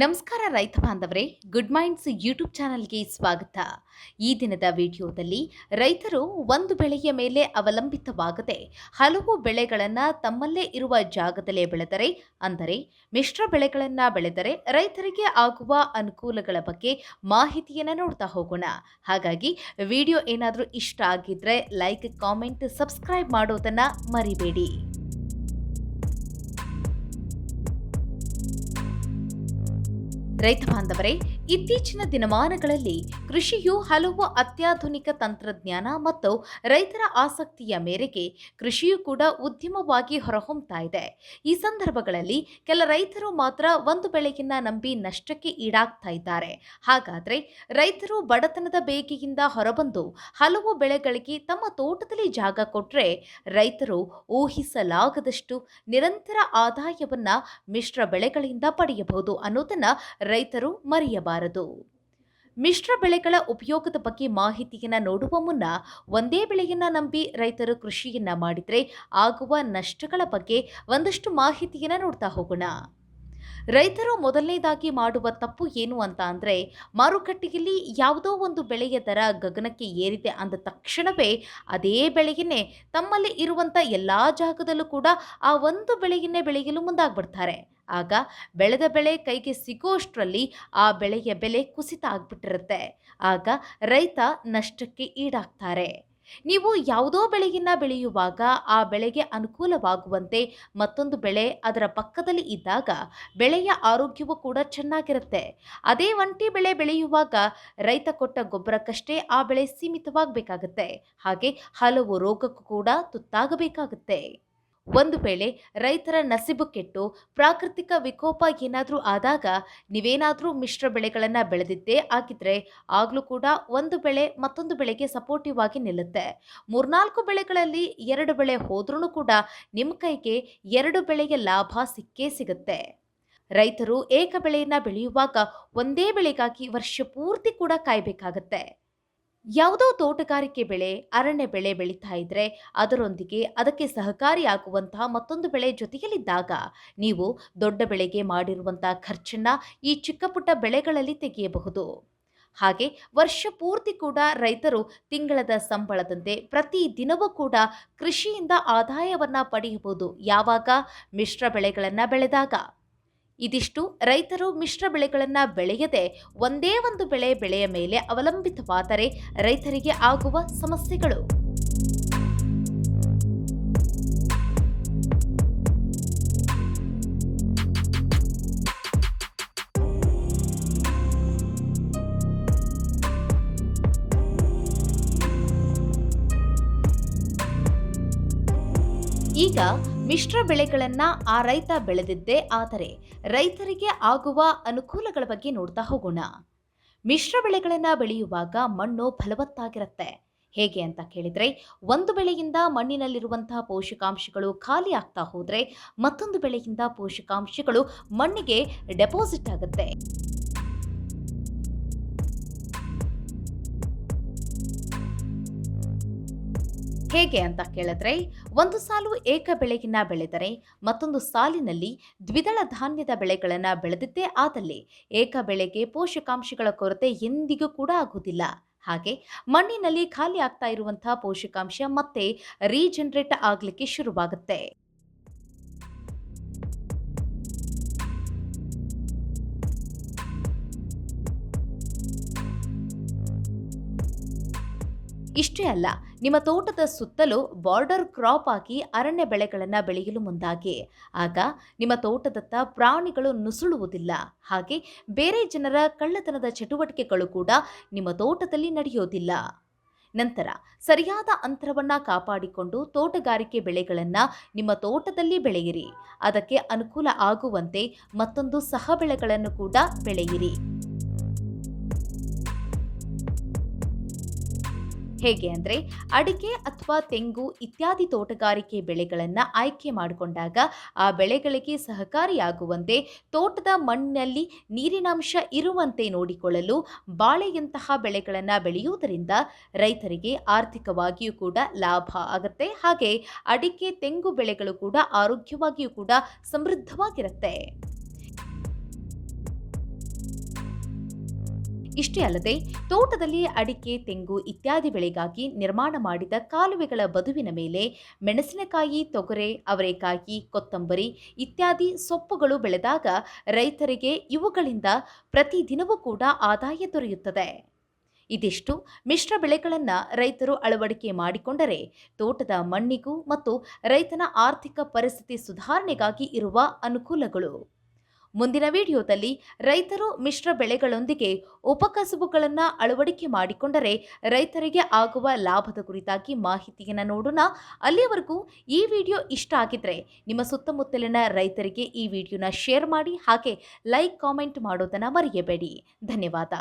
ನಮಸ್ಕಾರ ರೈತ ಬಾಂಧವರೇ ಗುಡ್ ಮೈಂಡ್ಸ್ ಯೂಟ್ಯೂಬ್ ಚಾನಲ್ಗೆ ಸ್ವಾಗತ. ಈ ದಿನದ ವಿಡಿಯೋದಲ್ಲಿ ರೈತರು ಒಂದು ಬೆಳೆಯ ಮೇಲೆ ಅವಲಂಬಿತವಾಗದೆ ಹಲವು ಬೆಳೆಗಳನ್ನು ತಮ್ಮಲ್ಲೇ ಇರುವ ಜಾಗದಲ್ಲೇ ಬೆಳೆದರೆ, ಅಂದರೆ ಮಿಶ್ರ ಬೆಳೆಗಳನ್ನು ಬೆಳೆದರೆ ರೈತರಿಗೆ ಆಗುವ ಅನುಕೂಲಗಳ ಬಗ್ಗೆ ಮಾಹಿತಿಯನ್ನು ನೋಡ್ತಾ ಹೋಗೋಣ. ಹಾಗಾಗಿ ವಿಡಿಯೋ ಏನಾದರೂ ಇಷ್ಟ ಆಗಿದ್ದರೆ ಲೈಕ್ ಕಾಮೆಂಟ್ ಸಬ್ಸ್ಕ್ರೈಬ್ ಮಾಡೋದನ್ನು ಮರಿಬೇಡಿ. ರೈತ ಬಾಂಧವರೇ ಇತ್ತೀಚಿನ ದಿನಮಾನಗಳಲ್ಲಿ ಕೃಷಿಯು ಹಲವು ಅತ್ಯಾಧುನಿಕ ತಂತ್ರಜ್ಞಾನ ಮತ್ತು ರೈತರ ಆಸಕ್ತಿಯ ಮೇರೆಗೆ ಕೃಷಿಯು ಕೂಡ ಉದ್ಯಮವಾಗಿ ಹೊರಹೊಮ್ತಾ ಇದೆ. ಈ ಸಂದರ್ಭಗಳಲ್ಲಿ ಕೆಲ ರೈತರು ಮಾತ್ರ ಒಂದು ಬೆಳೆಯನ್ನ ನಂಬಿ ನಷ್ಟಕ್ಕೆ ಈಡಾಗ್ತಾ ಇದ್ದಾರೆ. ಹಾಗಾದರೆ ರೈತರು ಬಡತನದ ಬೇಗೆಯಿಂದ ಹೊರಬಂದು ಹಲವು ಬೆಳೆಗಳಿಗೆ ತಮ್ಮ ತೋಟದಲ್ಲಿ ಜಾಗ ಕೊಟ್ಟರೆ ರೈತರು ಊಹಿಸಲಾಗದಷ್ಟು ನಿರಂತರ ಆದಾಯವನ್ನು ಮಿಶ್ರ ಬೆಳೆಗಳಿಂದ ಪಡೆಯಬಹುದು ಅನ್ನೋದನ್ನು ರೈತರು ಮರೆಯಬಾರದು. ಮಿಶ್ರ ಬೆಳೆಗಳ ಉಪಯೋಗದ ಬಗ್ಗೆ ಮಾಹಿತಿಯನ್ನು ನೋಡುವ ಮುನ್ನ ಒಂದೇ ಬೆಳೆಯನ್ನ ನಂಬಿ ರೈತರು ಕೃಷಿಯನ್ನ ಮಾಡಿದರೆ ಆಗುವ ನಷ್ಟಗಳ ಬಗ್ಗೆ ಒಂದಷ್ಟು ಮಾಹಿತಿಯನ್ನು ನೋಡ್ತಾ ಹೋಗೋಣ. ರೈತರು ಮೊದಲನೇದಾಗಿ ಮಾಡುವ ತಪ್ಪು ಏನು ಅಂತ ಅಂದರೆ ಮಾರುಕಟ್ಟೆಯಲ್ಲಿ ಯಾವುದೋ ಒಂದು ಬೆಳೆಯ ದರ ಗಗನಕ್ಕೆ ಏರಿದೆ ಅಂದ ತಕ್ಷಣವೇ ಅದೇ ಬೆಳೆಯನ್ನೇ ತಮ್ಮಲ್ಲಿ ಇರುವಂಥ ಎಲ್ಲ ಜಾಗದಲ್ಲೂ ಕೂಡ ಆ ಒಂದು ಬೆಳೆಯನ್ನೇ ಬೆಳೆಯಲು ಮುಂದಾಗ್ಬಿಡ್ತಾರೆ. ಆಗ ಬೆಳೆದ ಬೆಳೆ ಕೈಗೆ ಸಿಗೋಷ್ಟರಲ್ಲಿ ಆ ಬೆಳೆಯ ಬೆಲೆ ಕುಸಿತ ಆಗ್ಬಿಟ್ಟಿರುತ್ತೆ. ಆಗ ರೈತ ನಷ್ಟಕ್ಕೆ ಈಡಾಗ್ತಾರೆ. ನೀವು ಯಾವುದೋ ಬೆಳೆಯನ್ನ ಬೆಳೆಯುವಾಗ ಆ ಬೆಳೆಗೆ ಅನುಕೂಲವಾಗುವಂತೆ ಮತ್ತೊಂದು ಬೆಳೆ ಅದರ ಪಕ್ಕದಲ್ಲಿ ಇದ್ದಾಗ ಬೆಳೆಯ ಆರೋಗ್ಯವೂ ಕೂಡ ಚೆನ್ನಾಗಿರುತ್ತೆ. ಅದೇ ಒಂಟಿ ಬೆಳೆ ಬೆಳೆಯುವಾಗ ರೈತ ಕೊಟ್ಟ ಗೊಬ್ಬರಕ್ಕಷ್ಟೇ ಆ ಬೆಳೆ ಸೀಮಿತವಾಗಬೇಕಾಗುತ್ತೆ. ಹಾಗೆ ಹಲವು ರೋಗಕ್ಕೂ ಕೂಡ ತುತ್ತಾಗಬೇಕಾಗುತ್ತೆ. ಒಂದು ವೇಳೆ ರೈತರ ನಸಿಬು ಕೆಟ್ಟು ಪ್ರಾಕೃತಿಕ ವಿಕೋಪ ಏನಾದರೂ ಆದಾಗ ನೀವೇನಾದರೂ ಮಿಶ್ರ ಬೆಳೆಗಳನ್ನು ಬೆಳೆದಿದ್ದೇ ಆಗಿದ್ರೆ ಆಗಲೂ ಕೂಡ ಒಂದು ಬೆಳೆ ಮತ್ತೊಂದು ಬೆಳೆಗೆ ಸಪೋರ್ಟಿವ್ ಆಗಿ ನಿಲ್ಲುತ್ತೆ. ಮೂರ್ನಾಲ್ಕು ಬೆಳೆಗಳಲ್ಲಿ ಎರಡು ಬೆಳೆ ಹೋದ್ರೂ ಕೂಡ ನಿಮ್ಮ ಕೈಗೆ ಎರಡು ಬೆಳೆಗೆ ಲಾಭ ಸಿಕ್ಕೇ ಸಿಗುತ್ತೆ. ರೈತರು ಏಕ ಬೆಳೆಯನ್ನು ಬೆಳೆಯುವಾಗ ಒಂದೇ ಬೆಳೆಗಾಗಿ ವರ್ಷ ಪೂರ್ತಿ ಕೂಡ ಕಾಯಬೇಕಾಗತ್ತೆ. ಯಾವುದೋ ತೋಟಗಾರಿಕೆ ಬೆಳೆ, ಅರಣ್ಯ ಬೆಳೆ ಬೆಳೀತಾ ಇದ್ರೆ ಅದರೊಂದಿಗೆ ಅದಕ್ಕೆ ಸಹಕಾರಿಯಾಗುವಂತಹ ಮತ್ತೊಂದು ಬೆಳೆ ಜೊತೆಯಲ್ಲಿದ್ದಾಗ ನೀವು ದೊಡ್ಡ ಬೆಳೆಗೆ ಮಾಡಿರುವಂತಹ ಖರ್ಚನ್ನ ಈ ಚಿಕ್ಕ ಪುಟ್ಟ ಬೆಳೆಗಳಲ್ಲಿ ತೆಗೆಯಬಹುದು. ಹಾಗೆ ವರ್ಷ ಪೂರ್ತಿ ಕೂಡ ರೈತರು ತಿಂಗಳದ ಸಂಬಳದಂತೆ ಪ್ರತಿ ದಿನವೂ ಕೂಡ ಕೃಷಿಯಿಂದ ಆದಾಯವನ್ನ ಪಡೆಯಬಹುದು. ಯಾವಾಗ? ಮಿಶ್ರ ಬೆಳೆಗಳನ್ನು ಬೆಳೆದಾಗ. ಇದಿಷ್ಟು ರೈತರು ಮಿಶ್ರ ಬೆಳೆಗಳನ್ನು ಬೆಳೆಯದೆ ಒಂದೇ ಒಂದು ಬೆಳೆ ಬೆಳೆಯ ಮೇಲೆ ಅವಲಂಬಿತವಾದರೆ ರೈತರಿಗೆ ಆಗುವ ಸಮಸ್ಯೆಗಳು. ಈಗ ಮಿಶ್ರ ಬೆಳೆಗಳನ್ನ ಆ ರೈತ ಬೆಳೆದಿದ್ದೇ ಆದರೆ ರೈತರಿಗೆ ಆಗುವ ಅನುಕೂಲಗಳ ಬಗ್ಗೆ ನೋಡ್ತಾ ಹೋಗೋಣ. ಮಿಶ್ರ ಬೆಳೆಗಳನ್ನು ಬೆಳೆಯುವಾಗ ಮಣ್ಣು ಫಲವತ್ತಾಗಿರುತ್ತೆ. ಹೇಗೆ ಅಂತ ಕೇಳಿದರೆ, ಒಂದು ಬೆಳೆಯಿಂದ ಮಣ್ಣಿನಲ್ಲಿರುವಂತಹ ಪೋಷಕಾಂಶಗಳು ಖಾಲಿ ಆಗ್ತಾ ಹೋದರೆ ಮತ್ತೊಂದು ಬೆಳೆಯಿಂದ ಪೋಷಕಾಂಶಗಳು ಮಣ್ಣಿಗೆ ಡೆಪಾಸಿಟ್ ಆಗುತ್ತೆ. ಹೇಗೆ ಅಂತ ಕೇಳಿದ್ರೆ, ಒಂದು ಸಾಲು ಏಕ ಬೆಳೆಗಿನ ಬೆಳೆದರೆ ಮತ್ತೊಂದು ಸಾಲಿನಲ್ಲಿ ದ್ವಿದಳ ಧಾನ್ಯದ ಬೆಳೆಗಳನ್ನು ಬೆಳೆದಿದ್ದೇ ಆದಲ್ಲಿ ಏಕ ಬೆಳೆಗೆ ಪೋಷಕಾಂಶಗಳ ಕೊರತೆ ಎಂದಿಗೂ ಕೂಡ ಆಗುವುದಿಲ್ಲ. ಹಾಗೆ ಮಣ್ಣಿನಲ್ಲಿ ಖಾಲಿ ಆಗ್ತಾ ಇರುವಂತಹ ಪೋಷಕಾಂಶ ಮತ್ತೆ ರೀಜನರೇಟ್ ಆಗಲಿಕ್ಕೆ ಶುರುವಾಗುತ್ತೆ. ಇಷ್ಟೇ ಅಲ್ಲ, ನಿಮ್ಮ ತೋಟದ ಸುತ್ತಲೂ ಬಾರ್ಡರ್ ಕ್ರಾಪ್ ಆಗಿ ಅರಣ್ಯ ಬೆಳೆಗಳನ್ನು ಬೆಳೆಯಲು ಮುಂದಾಗಿ. ಆಗ ನಿಮ್ಮ ತೋಟದತ್ತ ಪ್ರಾಣಿಗಳು ನುಸುಳುವುದಿಲ್ಲ. ಹಾಗೆ ಬೇರೆ ಜನರ ಕಳ್ಳತನದ ಚಟುವಟಿಕೆಗಳು ಕೂಡ ನಿಮ್ಮ ತೋಟದಲ್ಲಿ ನಡೆಯೋದಿಲ್ಲ. ನಂತರ ಸರಿಯಾದ ಅಂತರವನ್ನು ಕಾಪಾಡಿಕೊಂಡು ತೋಟಗಾರಿಕೆ ಬೆಳೆಗಳನ್ನು ನಿಮ್ಮ ತೋಟದಲ್ಲಿ ಬೆಳೆಯಿರಿ. ಅದಕ್ಕೆ ಅನುಕೂಲ ಆಗುವಂತೆ ಮತ್ತೊಂದು ಸಹ ಬೆಳೆಗಳನ್ನು ಕೂಡ ಬೆಳೆಯಿರಿ. ಹೇಗೆ ಅಂದರೆ ಅಡಿಕೆ ಅಥವಾ ತೆಂಗು ಇತ್ಯಾದಿ ತೋಟಗಾರಿಕೆ ಬೆಳೆಗಳನ್ನು ಆಯ್ಕೆ ಮಾಡಿಕೊಂಡಾಗ ಆ ಬೆಳೆಗಳಿಗೆ ಸಹಕಾರಿಯಾಗುವಂತೆ ತೋಟದ ಮಣ್ಣಿನಲ್ಲಿ ನೀರಿನಾಂಶ ಇರುವಂತೆ ನೋಡಿಕೊಳ್ಳಲು ಬಾಳೆಯಂತಹ ಬೆಳೆಗಳನ್ನು ಬೆಳೆಯುವುದರಿಂದ ರೈತರಿಗೆ ಆರ್ಥಿಕವಾಗಿಯೂ ಕೂಡ ಲಾಭ ಆಗುತ್ತೆ. ಹಾಗೆ ಅಡಿಕೆ, ತೆಂಗು ಬೆಳೆಗಳು ಕೂಡ ಆರೋಗ್ಯವಾಗಿಯೂ ಕೂಡ ಸಮೃದ್ಧವಾಗಿರುತ್ತೆ. ಇಷ್ಟೇ ಅಲ್ಲದೆ ತೋಟದಲ್ಲಿ ಅಡಿಕೆ, ತೆಂಗು ಇತ್ಯಾದಿ ಬೆಳೆಗಾಗಿ ನಿರ್ಮಾಣ ಮಾಡಿದ ಕಾಲುವೆಗಳ ಬದುವಿನ ಮೇಲೆ ಮೆಣಸಿನಕಾಯಿ, ತೊಗರೆ, ಅವರೆಕಾಯಿ, ಕೊತ್ತಂಬರಿ ಇತ್ಯಾದಿ ಸೊಪ್ಪುಗಳು ಬೆಳೆದಾಗ ರೈತರಿಗೆ ಇವುಗಳಿಂದ ಪ್ರತಿದಿನವೂ ಕೂಡ ಆದಾಯ ದೊರೆಯುತ್ತದೆ. ಇದಿಷ್ಟು ಮಿಶ್ರ ಬೆಳೆಗಳನ್ನು ರೈತರು ಅಳವಡಿಕೆ ಮಾಡಿಕೊಂಡರೆ ತೋಟದ ಮಣ್ಣಿಗೂ ಮತ್ತು ರೈತನ ಆರ್ಥಿಕ ಪರಿಸ್ಥಿತಿ ಸುಧಾರಣೆಗಾಗಿ ಇರುವ ಅನುಕೂಲಗಳು. ಮುಂದಿನ ವಿಡಿಯೋದಲ್ಲಿ ರೈತರು ಮಿಶ್ರ ಬೆಳೆಗಳೊಂದಿಗೆ ಉಪಕಸಬುಗಳನ್ನು ಅಳವಡಿಕೆ ಮಾಡಿಕೊಂಡರೆ ರೈತರಿಗೆ ಆಗುವ ಲಾಭದ ಕುರಿತಾಗಿ ಮಾಹಿತಿಯನ್ನು ನೋಡೋಣ. ಅಲ್ಲಿಯವರೆಗೂ ಈ ವಿಡಿಯೋ ಇಷ್ಟ ಆಗಿದ್ರೆ ನಿಮ್ಮ ಸುತ್ತಮುತ್ತಲಿನ ರೈತರಿಗೆ ಈ ವಿಡಿಯೋನ ಶೇರ್ ಮಾಡಿ, ಹಾಗೆ ಲೈಕ್, ಕಾಮೆಂಟ್ ಮಾಡೋದನ್ನು ಮರೆಯಬೇಡಿ. ಧನ್ಯವಾದ.